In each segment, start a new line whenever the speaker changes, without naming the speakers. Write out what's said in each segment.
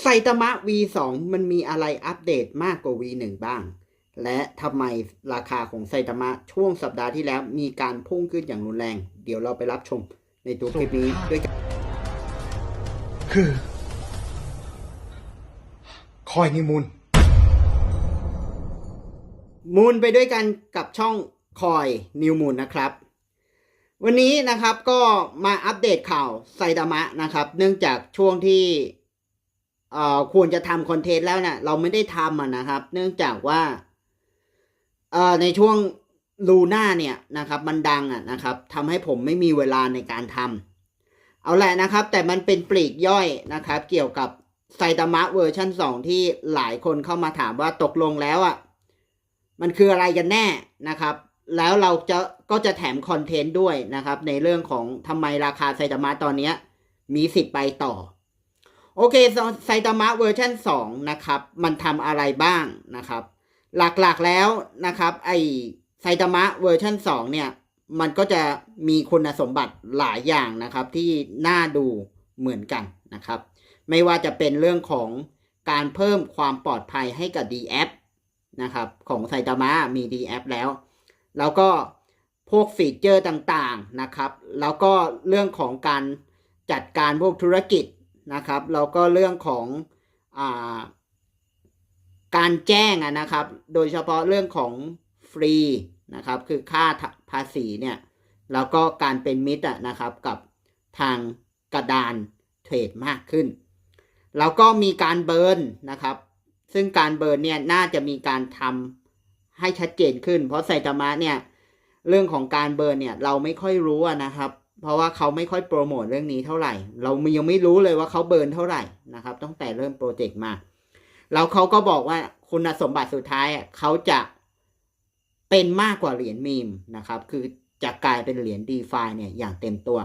ไซตามะ V2 มันมีอะไรอัปเดตมากกว่า V1 บ้าง และทำไมราคาของไซตามะช่วงสัปดาห์ที่แล้วมีการพุ่งขึ้นอย่างรุนแรง เดี๋ยวเราไปรับชมในตัวคลิปนี้ด้วยกัน
คือ คอยนิมูล
มูลไปด้วยกันกับช่องคอยนิวมูลนะครับ วันนี้นะครับก็มาอัปเดตข่าวไซตามะนะครับ เนื่องจากช่วงที่เอ่อ ควรจะทำคอนเทนต์แล้วเนี่ยเราไม่ได้ทำอะนะครับ เนื่องจากว่าออในช่วงลูน่าเนี่ยนะครับ มันดังอะนะครับทำให้ผมไม่มีเวลาในการทำเอาแหละนะครับ แต่มันเป็นปลีกย่อยนะครับ เกี่ยวกับไซตามะเวอร์ชัน2 ที่หลายคนเข้ามาถามว่าตกลงแล้วอะมันคืออะไรกันแน่นะครับ แล้วเราจะก็จะแถมคอนเทนต์ด้วยนะครับ ในเรื่องของทำไมราคาไซตามะตอนนี้มีสิทธิ์ไปต่อ โอเคไซตามะเวอร์ชัน2นะครับ มันทำอะไรบ้างนะครับ หลักๆแล้วนะครับไอไซตามะเวอร์ชัน2เนี่ย มันก็จะมีคุณสมบัติหลายอย่างนะครับ ที่น่าดูเหมือนกันนะครับ ไม่ว่าจะเป็นเรื่องของการเพิ่มความปลอดภัยให้กับ DF นะครับ ของไซตามะมี DF แล้ว แล้วก็พวกฟีเจอร์ต่างๆนะครับ แล้วก็เรื่องของการจัดการพวกธุรกิจ นะครับแล้วก็เรื่องของอาการแจ้งนะครับ โดยเฉพาะเรื่องของฟรีนะครับ คือค่าภาษีเนี่ยแล้วก็การเป็นมิตรนะครับกับทางกระดานเทรดมากขึ้น แล้วก็มีการเบิร์นนะครับ ซึ่งการเบิร์นเนี่ยน่าจะมีการทำให้ชัดเจนขึ้น เพราะไซตามะเนี่ยเรื่องของการเบิร์นเนี่ยเราไม่ค่อยรู้นะครับ เพราะว่าเขาไม่ค่อยโปรโมทเรื่องนี้เท่าไหร่ เรายังไม่รู้เลยว่าเขาเบิร์นเท่าไหร่นะครับ ตั้งแต่เริ่มโปรเจกต์มา แล้วเขาก็บอกว่าคุณสมบัติสุดท้ายเขาจะเป็นมากกว่าเหรียญมีมนะครับ คือจะกลายเป็นเหรียญ d e f i เนี่ยอย่างเต็มตัว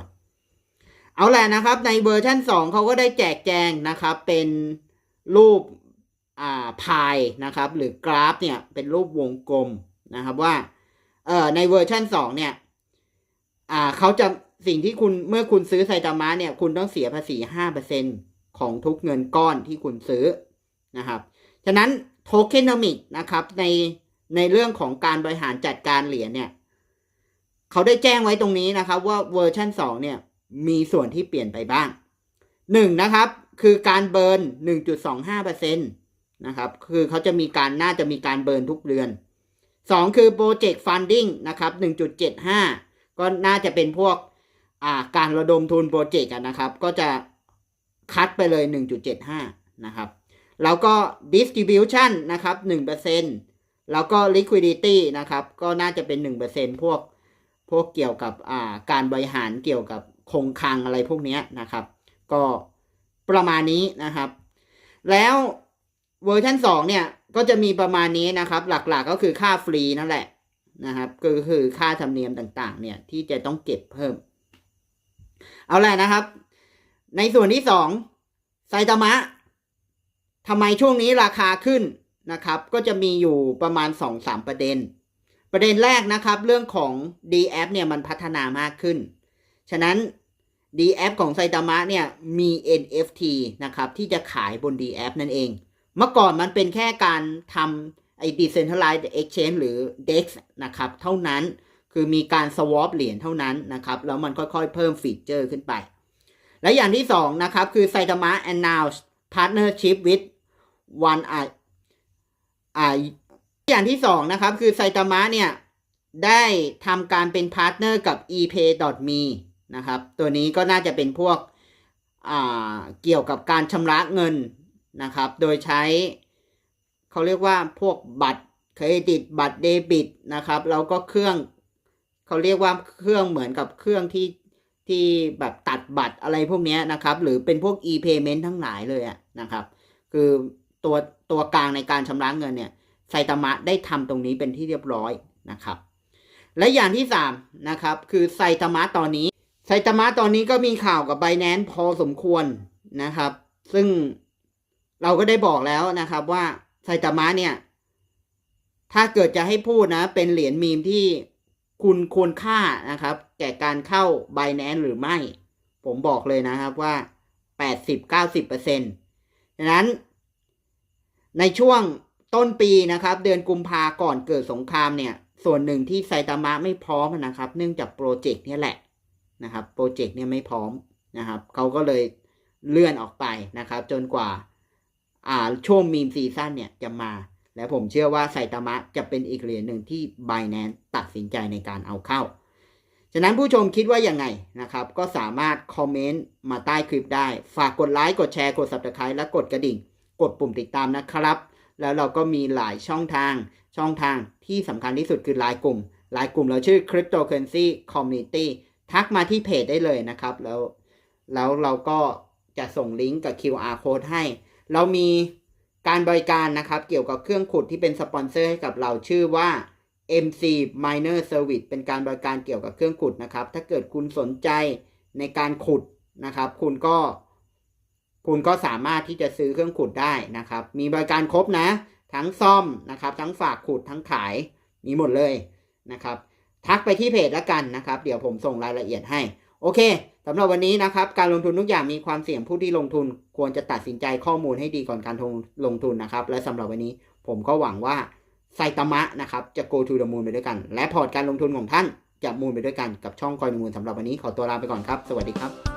เอาแหละนะครับ ในเวอร์ชัน2 เขาก็ได้แจกแจงนะครับ เป็นรูปอ่าพายนะครับ หรือกราฟเนี่ยเป็นรูปวงกลมนะครับว่าเอ่อในเวอร์ชัน2 เนี่ยอ่าเขาจะ สิ่งที่คุณเมื่อคุณซื้อไซตามะเนี่ย คุณต้องเสียภาษี5%ของทุกเงินก้อนที่คุณซื้อนะครับ ฉะนั้นโทเคนมิกนะครับในในเรื่องของการบริหารจัดการเหรียญเนี่ยเขาได้แจ้งไว้ตรงนี้นะครับ ว่าเวอร์ชัน2เนี่ยมีส่วนที่เปลี่ยนไปบ้างหนึ่งนะครับ คือการเบิร์น 1.25%นะครับคือเขาจะมีการน่าจะมีการเบิร์นทุกเดือนสองคือโปรเจกต์ฟันดิ้งนะครับ 1.75 ก็น่าจะเป็นพวก การระดมทุนโปรเจกต์นะครับ ก็จะคัดไปเลย 1.75 นะครับ แล้วก็ distribution นะครับ 1%แล้วก็ liquidity นะครับ ก็น่าจะเป็น 1%พวกพวกเกี่ยวกับาการบริหารเกี่ยวกับคงคลังอะไรพวกนี้นะครับ ก็ประมาณนี้นะครับ แล้วเวอร์ชัน2เนี่ย ก็จะมีประมาณนี้นะครับ หลักๆก็คือค่าฟรีนั่นแหละนะครับ ก็คือค่าธรรมเนียมต่างๆ เนี่ย ที่จะต้องเก็บเพิ่ม เอาแหละนะครับ ในส่วนที่2ไซตามะทำไมช่วงนี้ราคาขึ้นนะครับ ก็จะมีอยู่ประมาณ 2-3 ประเด็น ประเด็นแรกนะครับ เรื่องของ DF เนี่ยมันพัฒนามากขึ้น ฉะนั้น DF ของไซตามะเนี่ยมี NFT นะครับ ที่จะขายบน DF นั่นเอง เมื่อก่อนมันเป็นแค่การทำไอ้ Decentralized Exchange หรือ DEX นะครับ เท่านั้น คือมีการ swap เหรียญเท่านั้นนะครับ แล้วมันค่อยๆ เพิ่มฟีเจอร์ขึ้นไป และอย่างที่สองนะครับ คือไซตามะ announce partnership with one eye อ่าอย่างที่สองนะครับ คือไซตามะเนี่ย ได้ทำการเป็นพาร์ทเนอร์กับ epay.me นะครับ ตัวนี้ก็น่าจะเป็นพวกเกี่ยวกับการชำระเงินนะครับ โดยใช้เขาเรียกว่าพวกบัตรเครดิตบัตรเดบิตนะครับ แล้วก็เครื่อง เขาเรียกว่าเครื่องเหมือนกับเครื่องที่ที่แบบตัดบัตรอะไรพวกนี้นะครับ หรือเป็นพวก e-payment ทั้งหลายเลยอะนะครับ คือตัวตัวกลางในการชำระเงินเนี่ยไซตามะได้ทำตรงนี้เป็นที่เรียบร้อยนะครับ และอย่างที่3นะครับคือไซตามะตอนนี้ไซตามะตอนนี้ก็มีข่าวกับไบแนนพอสมควรนะครับ ซึ่งเราก็ได้บอกแล้วนะครับว่าไซตามะเนี่ย ถ้าเกิดจะให้พูดนะ เป็นเหรียญมีมที่ คุณควรค่านะครับ แก่การเข้า b บ n a n c e หรือไม่ ผมบอกเลยนะครับว่า 80-90%เดังนั้น ในช่วงต้นปีนะครับ เดือนกุมภาก่อนเกิดสงครามเนี่ย ส่วนหนึ่งที่ไซตามะไม่พร้อมนะครับ เนื่องจากโปรเจกต์นี่แหละนะครับ โปรเจกต์เนี่ยไม่พร้อมนะครับ เขาก็เลยเลื่อนออกไปนะครับ จนกว่า อ่าช่วงมีมซีซั่นเนี่ยจะมา และผมเชื่อว่าไซตามะจะเป็นอีกเหรียญหนึ่งที่ b บ n a n c e ตัดสินใจในการเอาเข้า ฉะนั้นผู้ชมคิดว่ายังไงนะครับ ก็สามารถคอมเมนต์มาใต้คลิปได้ ฝากกดไลค์ กดแชร์ กด Subscribe และกดกระดิ่ง กดปุ่มติดตามนะครับ แล้วเราก็มีหลายช่องทาง ช่องทางที่สำคัญที่สุดคือไลน์กลุ่มไลน์กลุ่มเราชื่อ Cryptocurrency Community ทักมาที่เพจได้เลยนะครับ แล้วแล้วเราก็จะส่งลิงก์กับ QR code ให้ เรามี การบริการนะครับเกี่ยวกับเครื่องขุดที่เป็นสปอนเซอร์ให้กับเราชื่อว่า MC Miner Service เป็นการบริการเกี่ยวกับเครื่องขุดนะครับ ถ้าเกิดคุณสนใจในการขุดนะครับ คุณก็ คุณก็สามารถที่จะซื้อเครื่องขุดได้นะครับ มีบริการครบนะ ทั้งซ่อมนะครับ ทั้งฝากขุดทั้งขายมีหมดเลยนะครับ ทักไปที่เพจแล้วกันนะครับ เดี๋ยวผมส่งรายละเอียดให้ โอเค สำหรับวันนี้นะครับ การลงทุนทุกอย่างมีความเสี่ยงผู้ที่ลงทุน ควรจะตัดสินใจข้อมูลให้ดีก่อนการลงทุนนะครับ และสำหรับวันนี้ผมก็หวังว่าไซตามะนะครับ จะ go to the moon ไปด้วยกัน และพอร์ตการลงทุนของท่านจะมูลไปด้วยกันกับช่องคอยมูลสำหรับวันนี้ขอตัวลาไปก่อนครับ สวัสดีครับ